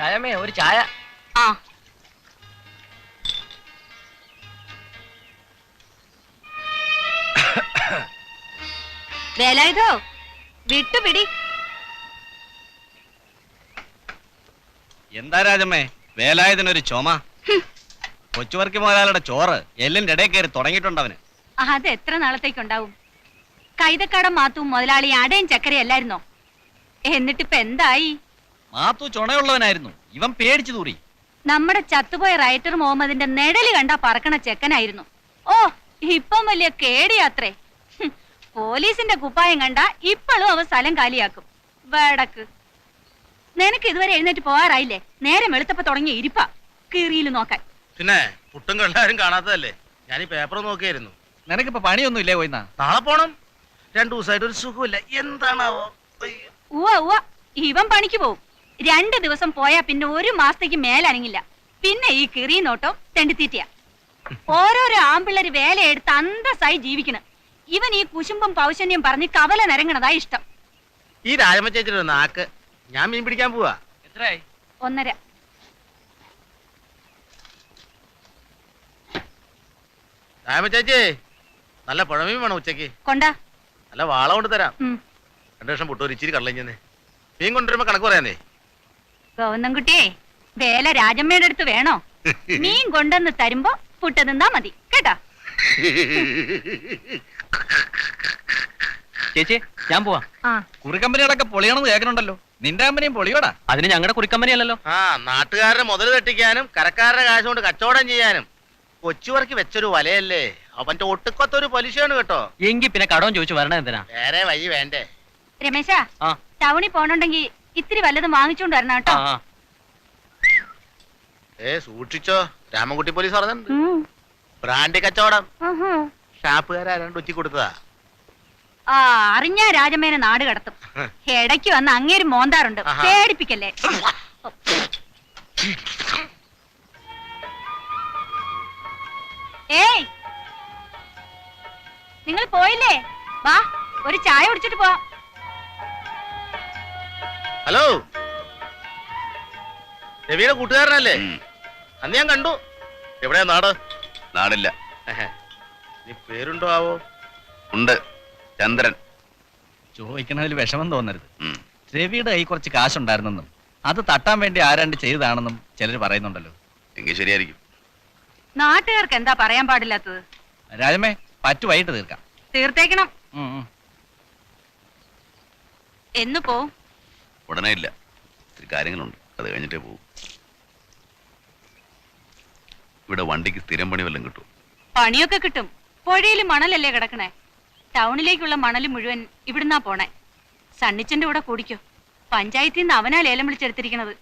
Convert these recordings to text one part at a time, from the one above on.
രാജമ്മേ ഒരു ചായ. ആ. വേലായുധോ വിട്ടുപിടി. എന്താ രാജമ്മേ വേലായതിനൊരു ചുമ? കൊച്ചുവർക്കി മുതലാളിയുടെ ചോറ് എല്ലിന്റെ ഇടയിൽ കയറി തുടങ്ങിയിട്ടുണ്ടവന് അത് എത്ര നാളത്തേക്കുണ്ടാവും? കൈതക്കടം മാത്തും മുതലാളി അടയും ചക്കരയല്ലായിരുന്നോ? എന്നിട്ടിപ്പ എന്തായി? മാത്തു ചുണയുള്ളവനായിരുന്നു. ഇവൻ പേടിച്ചു തൂറി. നമ്മുടെ ചത്തുപോയ റൈറ്റർ മുഹമ്മദിന്റെ നെടൽ കണ്ടാ പറക്കണ ചെക്കനായിരുന്നു. ഓ ഇപ്പം വലിയ കേടിയാത്രേ പോലീസിന്റെ കുപ്പായം കണ്ട ഇപ്പോഴും അവ സ്ഥലം കാലിയാക്കും. വേടക്ക്. നിനക്ക് ഇതുവരെ എഴുന്നേറ്റ് പോവാറായില്ലേ? നേരെ വെളുത്തപ്പ തുടങ്ങിയ ഇരിപ്പ. കീറിയിൽ നോക്കാൻ. പിന്നെ പുട്ടും കണ്ടാരും കാണാത്തതല്ലേ? ഞാൻ ഈ പേപ്പർ നോക്കിയായിരുന്നു. നിനക്കിപ്പോ പണിയൊന്നും ഇല്ലേ പോയിന്നാ നാളെ പോണം. രണ്ടു ദിവസമായിട്ട് ഒരു സുഖമില്ല എന്താണാവോ. ഉവ്വ ഉവ്വ. ഇവൻ പണിക്ക് പോവും. രണ്ട് ദിവസം പോയാ പിന്നെ ഒരു മാസത്തേക്ക് മേലനങ്ങില്ല പിന്നെ ഈ കിറി നോട്ടം തെണ്ടിത്തീറ്റയാ. ഓരോരോ ആമ്പിള്ളര് വേലയെടുത്ത് അന്തസ്സായി ജീവിക്കണം ഇവൻ ഈ കുശുമ്പും പൗശന്യം പറഞ്ഞ് കവല നിരങ്ങണതാ ഇഷ്ടം. ഈ രാജമ്മ ചേച്ചിയുടെ നാക്ക് ഞാൻ മീൻ പിടിക്കാൻ പോവാ. എത്രയായി? ഒന്നര. രാജമ്മ ചേച്ചി നല്ല പുഴമീൻ വേണം ഉച്ചയ്ക്ക് കൊണ്ടാ? നല്ല വാള കൊണ്ട് തരാം. രണ്ടു വർഷം പുട്ടൂർ ഇച്ചിരി കള്ളഞ്ഞെന്ന് മീൻ കൊണ്ടുവരുമ്പോ കണക്ക് പറയാനേ. ഗോവിന്ദൻകുട്ടിയെ വേല രാജമ്മയുടെ അടുത്ത് വേണോ? മീൻ കൊണ്ടെന്ന് തരുമ്പോ പുട്ട നിന്നാ മതി കേട്ടാ? ചേച്ചി ഞാൻ പോവാ. ആ. കുറിക്കമ്പനികളൊക്കെ പൊളിയണമെന്ന് കേൾക്കണുണ്ടല്ലോ നിന്റെ കമ്പനിയും പൊളിയോടാ. അതിന് ഞങ്ങളുടെ കുറിക്കമ്പനി അല്ലല്ലോ ആ നാട്ടുകാരുടെ മുതൽ തെട്ടിക്കാനും കരക്കാരുടെ കാശ് കൊണ്ട് കച്ചവടം ചെയ്യാനും. കൊച്ചുവർക്ക് വെച്ചൊരു വലയല്ലേ? അവന്റെ ഒട്ടുക്കത്തൊരു പലിശയാണ് കേട്ടോ. എങ്കി പിന്നെ കടവും ചോദിച്ചു വരണ എന്തിനാ വേറെ വഴി വേണ്ടേ? രമേശ ആ. ടൗണിൽ പോണുണ്ടെങ്കി ഇത്തിരി വല്ലതും വാങ്ങിച്ചോണ്ട് വരണം കേട്ടോ. ഏ സൂക്ഷിച്ചോ. രാമൻകുട്ടി പോലീസ് പറഞ്ഞിട്ടുണ്ട്. ബ്രാൻഡ് കച്ചവടം. ഷാപ്പുകാരാണ്ട് ഉച്ചി കൊടുത്തതാ? ആ അറിഞ്ഞ രാജമേനെ നാട് കടത്തും. ഇടയ്ക്ക് വന്ന് അങ്ങേര് മോന്താറുണ്ട്. പേടിപ്പിക്കല്ലേ? ഏയ്! നിങ്ങൾ പോയില്ലേ? വാ ഒരു ചായ കുടിച്ചിട്ട് പോവാം ഹലോ. രവിയുടെ കൂട്ടുകാരനല്ലേ? അന്ന് ഞാൻ കണ്ടു. എവിടെയാ നാട്? നാടില്ല. നീ പേരുണ്ടോ ആവോ? ഉണ്ട്. ചന്ദ്രൻ. ചോദിക്കണതിൽ വിഷമം തോന്നരുത്. രവിയുടെ കൈ കുറച്ച് കാശുണ്ടായിരുന്നെന്നും അത് തട്ടാൻ വേണ്ടി ആരാണ്ട് ചെയ്തതാണെന്നും ചിലർ പറയുന്നുണ്ടല്ലോ. എങ്കിൽ ശരിയായിരിക്കും. നാട്ടുകാർക്ക് എന്താ പറയാൻ പാടില്ലാത്തത്? രാജമേ പറ്റു വൈകിട്ട് തീർക്കാം. തീർത്തേക്കണം. പോ എന്ന് പോവും ഉടനെ ഇല്ല. ഇത്തിരി കാര്യങ്ങളുണ്ട്. അത് കഴിഞ്ഞിട്ടേ പോകും ഇവിടെ വണ്ടിക്ക് സ്ഥിരം പണി വല്ലതും കിട്ടും പണിയൊക്കെ കിട്ടും. പുഴയിൽ മണലല്ലേ കിടക്കണേ? ടൗണിലേക്കുള്ള മണൽ മുഴുവൻ ഇവിടുന്നാ പോണേ. സണ്ണിച്ചന്റെ കൂടെ കൂടിക്കോ. പഞ്ചായത്തിൽ നിന്ന് അവനാ ലേലം വിളിച്ചെടുത്തിരിക്കണത്.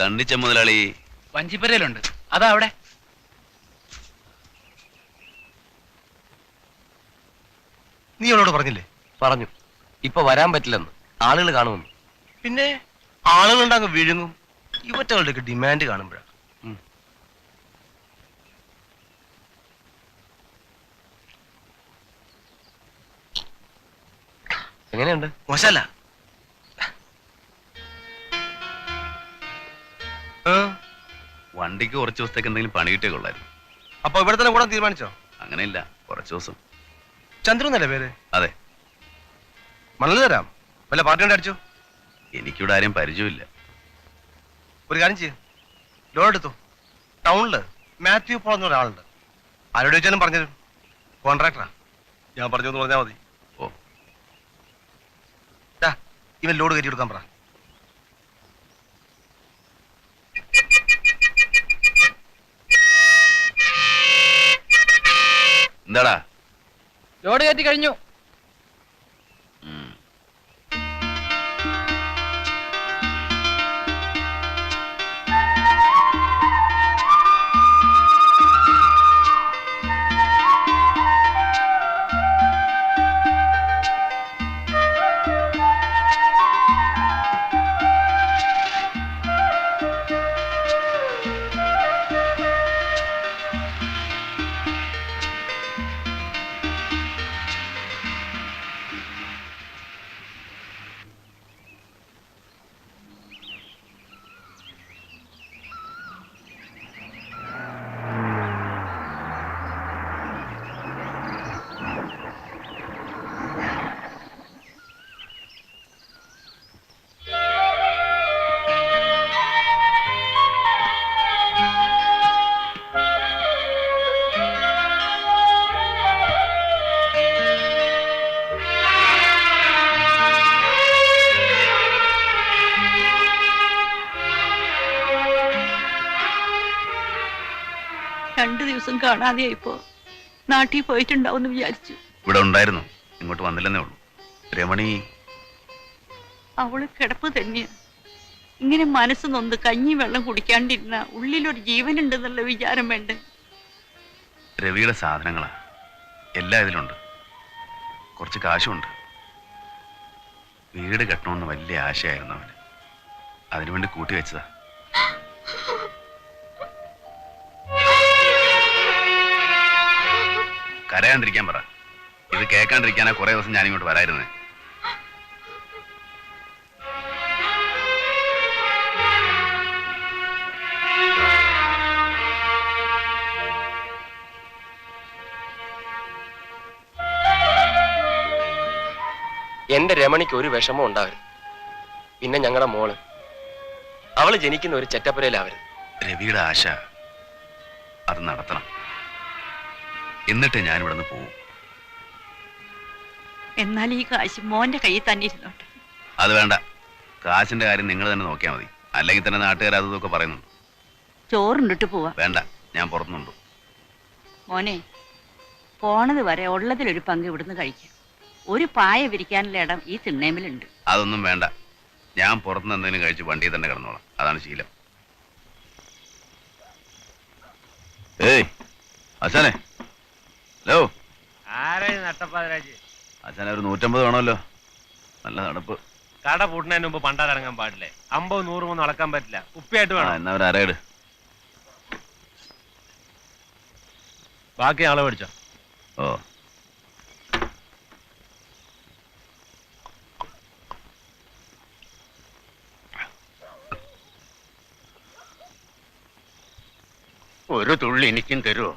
സണ്ണിച്ച മുതലാളി. വഞ്ചിപ്പരയിലുണ്ട്. അതാ അവിടെ. നീ അവളോട് പറഞ്ഞില്ലേ? പറഞ്ഞു. ഇപ്പൊ വരാൻ പറ്റില്ലെന്ന്. ആളുകൾ കാണുമെന്ന്. പിന്നെ ആളുകൾ ഉണ്ടാകും വിഴുങ്ങും. ഇവറ്റകളുടെയൊക്കെ ഡിമാൻഡ് കാണുമ്പോഴാണ് എങ്ങനെയുണ്ട്? മോശല്ല വണ്ടിക്ക് കുറച്ച് ദിവസത്തേക്ക് എന്തെങ്കിലും പണി കിട്ടിയ കൊള്ളായിരുന്നു. അപ്പൊ ഇവിടെ തന്നെ കൂടാൻ തീരുമാനിച്ചോ? അങ്ങനെയില്ല കുറച്ച് ദിവസം. ചന്ദ്രു എന്നല്ലേ പേര്? അതെ. മണൽ തരാം. വല്ല പാർട്ടി കൊണ്ട് അടിച്ചു? എനിക്കിവിടെ ആരെയും പരിചയമില്ല. ഒരു കാര്യം ചെയ്യും. ലോൺ എടുത്തു? ടൗണിൽ മാത്യു പോൾ എന്ന ഒരാളുണ്ട്. ആരോട് ചോദിച്ചാലും പറഞ്ഞുതരും. കോൺട്രാക്ടറാ. ഞാൻ പറഞ്ഞു പറഞ്ഞാൽ മതി. ഓ. ഇവൻ ലോഡ് കയറ്റി കൊടുക്കാൻ പറ. എന്താടാ? ലോഡ് കയറ്റി കഴിഞ്ഞു. ദിവസം കാണാതെയായിപ്പോ. നാട്ടിൽ പോയിട്ടുണ്ടാവും വിചാരിച്ചു. ഇവിടെ ഉണ്ടായിരുന്നു. ഇങ്ങോട്ട് വന്നില്ലെന്നേ ഉള്ളൂ. രമണി. അവൾ കിടപ്പ് തന്നെയാ. ഇങ്ങനെ മനസ്സ് നൊന്ന് കഞ്ഞി വെള്ളം കുടിക്കാണ്ടിരുന്ന ഉള്ളിലൊരു ജീവനുണ്ടെന്നുള്ള വിചാരം വേണ്ട? രവിയുടെ സാധനങ്ങളാ. എല്ലാം ഇതിലുണ്ട്. കുറച്ച് കാശുണ്ട്. വീട് കെട്ടണമെന്ന് വലിയ ആശയായിരുന്നു അവന്. അതിനുവേണ്ടി കൂട്ടി വെച്ചതാ. കരയാണ്ടിരിക്കാൻ പറ. ഇത് കേൾക്കാണ്ടിരിക്കാനാ കുറെ ദിവസം ഞാനിങ്ങോട്ട് വരായിരുന്നേ. എന്റെ രമണിക്ക് ഒരു വിഷമം ഉണ്ടാവരുത്. പിന്നെ ഞങ്ങളുടെ മോൾ. അവൾ ജനിക്കുന്ന ഒരു ചെറ്റപ്പുരയിലാവരുത്. രവിയുടെ ആശ അത് നടത്തണം. എന്നിട്ട് ഞാൻ ഇവിടെ നിന്ന് പോവും. എന്നാൽ ഈ കാശ് മോന്റെ കയ്യിൽ തന്നെ ഇരുന്നോട്ടെ. അത് വേണ്ട. കാശിന്റെ കാര്യം നിങ്ങൾ തന്നെ നോക്കിയാൽ മതി. അല്ലെങ്കിൽ തന്നെ നാട്ടുകാർ അതൊക്കെ ഇതൊക്കെ പറയുന്നുണ്ട്. ചോറുണ്ടിട്ട് പോവാ. വേണ്ട ഞാൻ പുറത്തുനിന്നുണ്ട്. മോനെ പോണത് വരെ ഉള്ളതിലൊരു പങ്ക് ഇവിടുന്ന് കഴിക്കാം. ഒരു പായ വിരിക്കാനുള്ള ഇടം ഈ തിണ്ണേമിലുണ്ട്. അതൊന്നും വേണ്ട. ഞാൻ പുറത്തുനിന്ന് എന്തെങ്കിലും കഴിച്ച് വണ്ടിയിൽ തന്നെ കിടന്നോളാം. അതാണ് ശീലം. ഏയ് അച്ഛനെ ഹലോ. ആരായി നട്ടപ്പാതിരാജ്? അച്ഛനെ ഒരു നൂറ്റമ്പത് വേണമല്ലോ. നല്ല നടപ്പ് കട പൂട്ടുന്നതിന് മുമ്പ് പണ്ടാരടങ്ങാൻ പാടില്ലേ? അമ്പത് നൂറ് മൂന്ന് അളക്കാൻ പറ്റില്ല. ഉപ്പിയായിട്ട് ആ വേണം എന്നാ ഒരു അരയിട്. ബാക്കി ആളെ മേടിച്ചോ ഓ. ഒരു തുള്ളി എനിക്കും തരുമോ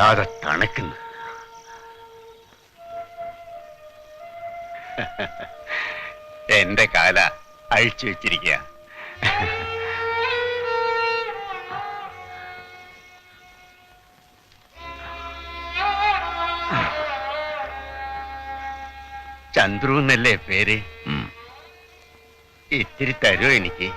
വല്ലാതെ തണുക്കുന്നു. എന്റെ കാല അഴിച്ചു വെച്ചിരിക്കുക. ചന്ദ്രു എന്നല്ലേ പേര്? ഇത്തിരി തരുമോ എനിക്ക്.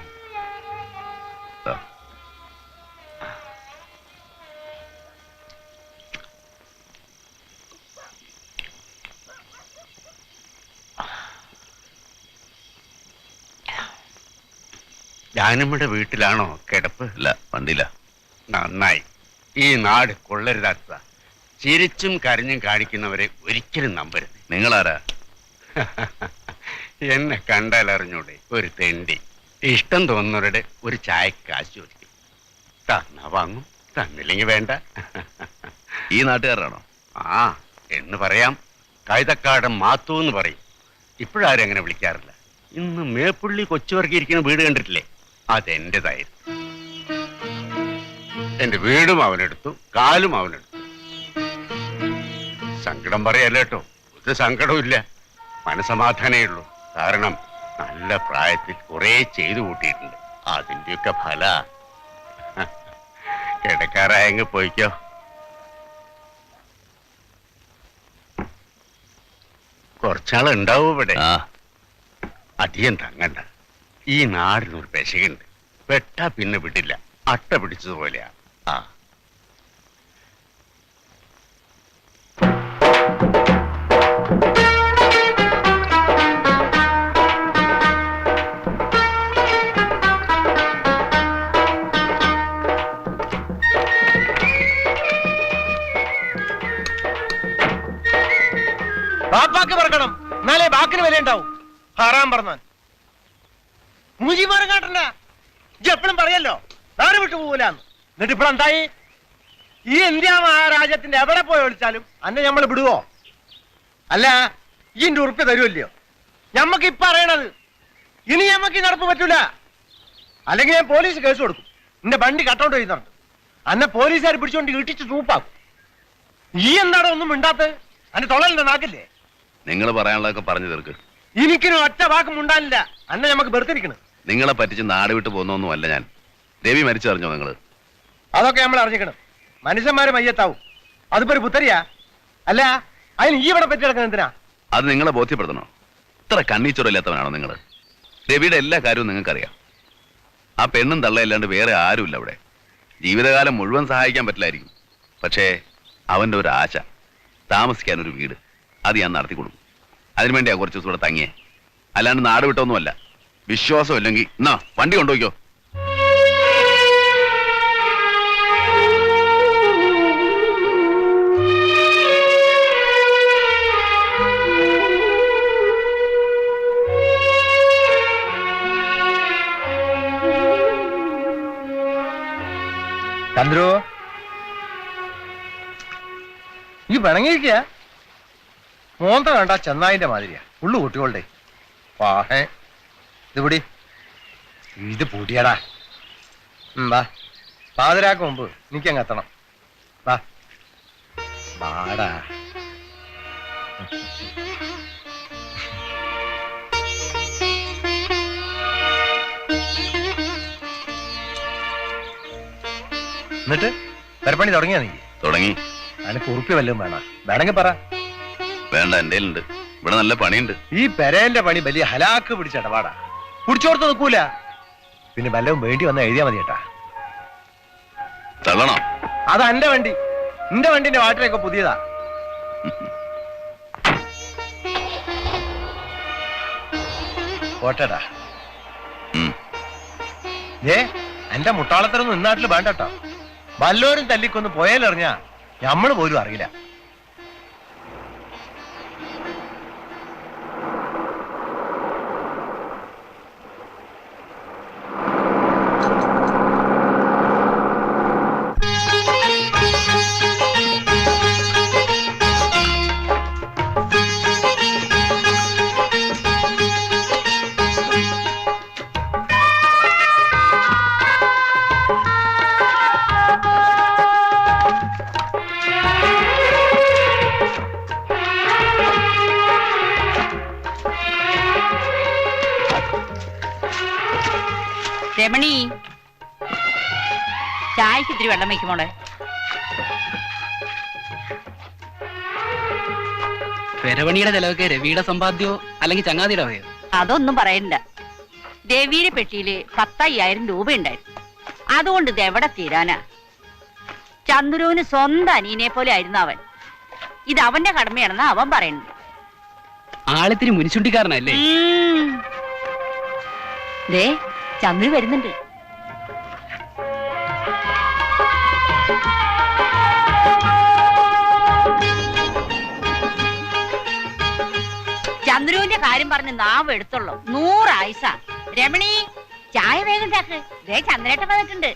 ജാനമ്മയുടെ വീട്ടിലാണോ? കിടപ്പ്? അല്ല വണ്ടിയില്ല നന്നായി. ഈ നാട് കൊള്ളരുതാത്ത ചിരിച്ചും കരഞ്ഞും കാണിക്കുന്നവരെ ഒരിക്കലും നമ്പരുത്. നിങ്ങളാരാ? എന്നെ കണ്ടാൽ അറിഞ്ഞൂടെ? ഒരു തെണ്ടി. ഇഷ്ടം തോന്നുന്നവരുടെ ഒരു ചായ കാശ് ചോദിക്കും തന്ന വാങ്ങും. തന്നില്ലെങ്കിൽ വേണ്ട. ഈ നാട്ടുകാരാണോ? ആ എന്ന് പറയാം. കൈതക്കാടൻ മാത്തു എന്ന് പറയും. ഇപ്പോഴാരും അങ്ങനെ വിളിക്കാറില്ല. ഇന്ന് മേപ്പുള്ളി കൊച്ചുവർക്കിയിരിക്കുന്ന വീട് കണ്ടിട്ടില്ലേ? അതെന്റേതായിരുന്നു. എന്റെ വീടും അവനെടുത്തു കാലും അവനെടുത്തു. സങ്കടം പറയല്ല കേട്ടോ? ഒരു സങ്കടമില്ല മനസമാധാനേ ഉള്ളൂ. കാരണം നല്ല പ്രായത്തിൽ കുറെ ചെയ്തു കൂട്ടിയിട്ടുണ്ട്. അതിന്റെയൊക്കെ ഫല. കിടക്കാറായങ്ങ് പോയിക്കോ. കുറച്ചാളുണ്ടാവും ഇവിടെ. അധികം തങ്ങണ്ട. ഈ നാടിനൊരു പെശകുണ്ട് പെട്ടാ പിന്നെ വിടില്ല. അട്ട പിടിച്ചതുപോലെയാ ആ. ബാപ്പാക്ക് പറക്കണം. എന്നാലേ ബാക്കിന് വില ഉണ്ടാവും ഹറാൻ പറഞ്ഞാൽ മൂജിമാരം കാട്ടണ്ട എപ്പോഴും പറയല്ലോ വേറെ വിട്ടു പോകൂലെന്ന് എന്നിട്ട് ഇപ്പോൾ എന്തായി? ഈ ഇന്ത്യ മഹാരാജ്യത്തിന്റെ എവിടെ പോയി ഒളിച്ചാലും അന്നെ നമ്മൾ വിടുവോ? അല്ല ഈ ഉറുപ്പ് തരുമല്ലയോ ഞമ്മക്ക് ഇപ്പൊ അറിയണത് ഇനി ഞമ്മക്ക് നടപ്പ് പറ്റൂല. അല്ലെങ്കിൽ ഞാൻ പോലീസ് കേസ് കൊടുക്കും. എന്റെ വണ്ടി കട്ടൗണ്ട് ചെയ്യുന്നുണ്ട് അന്നെ പോലീസുകാർ പിടിച്ചോണ്ട് ഇട്ടിച്ച് തൂപ്പാക്കും ഈ എന്താണ് ഒന്നും മിണ്ടാത്തത് അന്റെ തൊള്ളലിന്റെ നാക്കില്ലേ? നിങ്ങൾ പറയാനുള്ളതൊക്കെ പറഞ്ഞു തീർക്ക്. എനിക്കിനും ഒറ്റ വാക്കും ഉണ്ടാനില്ല അന്നെ നമുക്ക് വെറുതിരിക്കണം നിങ്ങളെ പറ്റിച്ച് നാട് വിട്ട് പോകുന്നൊന്നുമല്ല ഞാൻ. രവി മരിച്ചറിഞ്ഞോ നിങ്ങൾ അതൊക്കെ നമ്മൾ അറിഞ്ഞിക്കണം മനുഷ്യന്മാര് മയ്യത്താവും. അതിപ്പോ ഒരു പുത്തരിയാ അല്ല അതിന് ഈ ഇവിടെ പറ്റി കിടക്കുന്നത് എന്തിനാ? അത് നിങ്ങളെ ബോധ്യപ്പെടുത്തണോ? ഇത്ര കണ്ണീച്ചുറയില്ലാത്തവനാണോ നിങ്ങൾ രവിയുടെ എല്ലാ കാര്യവും നിങ്ങൾക്കറിയാം. ആ പെണ്ണും തള്ളയല്ലാണ്ട് വേറെ ആരുമില്ല അവിടെ. ജീവിതകാലം മുഴുവൻ സഹായിക്കാൻ പറ്റില്ലായിരിക്കും. പക്ഷേ അവന്റെ ഒരു ആശ താമസിക്കാൻ ഒരു വീട്. അത് ഞാൻ നടത്തി കൊടുക്കും അതിനുവേണ്ടിയാ കുറച്ച് ദിവസം ഇവിടെ തങ്ങിയേ. അല്ലാണ്ട് നാട് വിട്ടൊന്നുമല്ല. വിശ്വാസം ഇല്ലെങ്കിൽ എന്നാ വണ്ടി കൊണ്ടുപോയിക്കോ. ചന്ദ്രു. ഈ പിണങ്ങിയിരിക്കുക മോന്ത കണ്ട ചെന്നായിന്റെ മാതിരിയാ. ഉള്ളു കുട്ടികളുടെ പാഹേ ഇത് പൊടി ഇത് പൊടിയടാ വാ. പാതിരാക്ക് മുമ്പ് എനിക്കങ്ങ് എത്തണം. വാ. വാടാ. എന്നിട്ട് പെരപ്പണി തുടങ്ങിയാ നീ? തുടങ്ങി. അതിന് കുറിപ്പ് വല്ലതും വേണ? വേണമെങ്കിൽ പറ. വേണ്ട എന്റെ ഇവിടെ നല്ല പണിയുണ്ട്. ഈ പെരേന്റെ പണി വലിയ ഹലാക്ക് പിടിച്ച ഇടപാടാ. പിടിച്ചോർത്ത് നിൽക്കൂല. പിന്നെ വല്ലതും വേണ്ടി വന്ന് എഴുതിയാ മതി കേട്ടാ തള്ളണോ. അതാ എന്റെ വണ്ടി. എന്റെ വണ്ടിന്റെ വാട്ടിലൊക്കെ പുതിയതാ. പോട്ടടാ. ഏ എന്റെ മുട്ടാളത്തരൊന്നും ഇന്നാട്ടിൽ വേണ്ടട്ടോ വല്ലോരും തല്ലിക്കൊന്ന് പോയാലറിഞ്ഞാ നമ്മൾ പോലും അറിയില്ല. രമണി. ചായക്ക് ഇത്തിരി വെള്ളം വയ്ക്കുമോടെ പെരവണിയുടെ ചെലവൊക്കെ രവിയുടെ സമ്പാദ്യോ അല്ലെങ്കിൽ ചങ്ങാതിയുടെ വകയോ? അതൊന്നും പറയണ്ട. രവിയുടെ പെട്ടിയിൽ പത്തയ്യായിരം രൂപ ഉണ്ടായിരുന്നു അതുകൊണ്ട് ഇത് എവിടെ തീരാനാ? ചന്ദ്രുവിന് സ്വന്തം അനിയനെ പോലെ ആയിരുന്നു അവൻ. ഇത് അവന്റെ കടമയാണെന്ന് അവൻ പറയുന്നു ആളിത്തിരി മുനിച്ചുണ്ടിക്കാരനല്ലേ ഉം. ദേ ചന്ദ്രു വരുന്നുണ്ട്. ചന്ദ്രുവിന്റെ കാര്യം പറഞ്ഞ് നാവ് എടുത്തുള്ളൂ. നൂറായുസ രമണി ചായ വേഗം ചാക്ക്. ദേ ചന്ദ്രേട്ടൻ വന്നിട്ടുണ്ട്.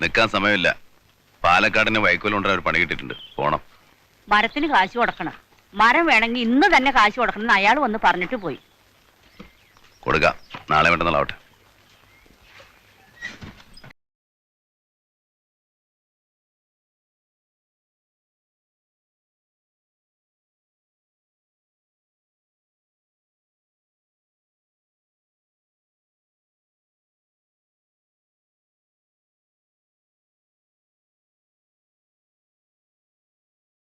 നിൽക്കാൻ സമയമില്ല. പാലക്കാടിന് വൈക്കോലുണ്ടായ ഒരു പണി കിട്ടിയിട്ടുണ്ട്. പോണം. മരത്തിന് കാശ് കൊടുക്കണം. മരം വേണമെങ്കിൽ ഇന്ന് തന്നെ കാശ് കൊടുക്കണം എന്ന് അയാൾ വന്ന് പറഞ്ഞിട്ട് പോയി. കൊടുക്കാം. നാളെ വേണ്ടെന്നാളാവട്ടെ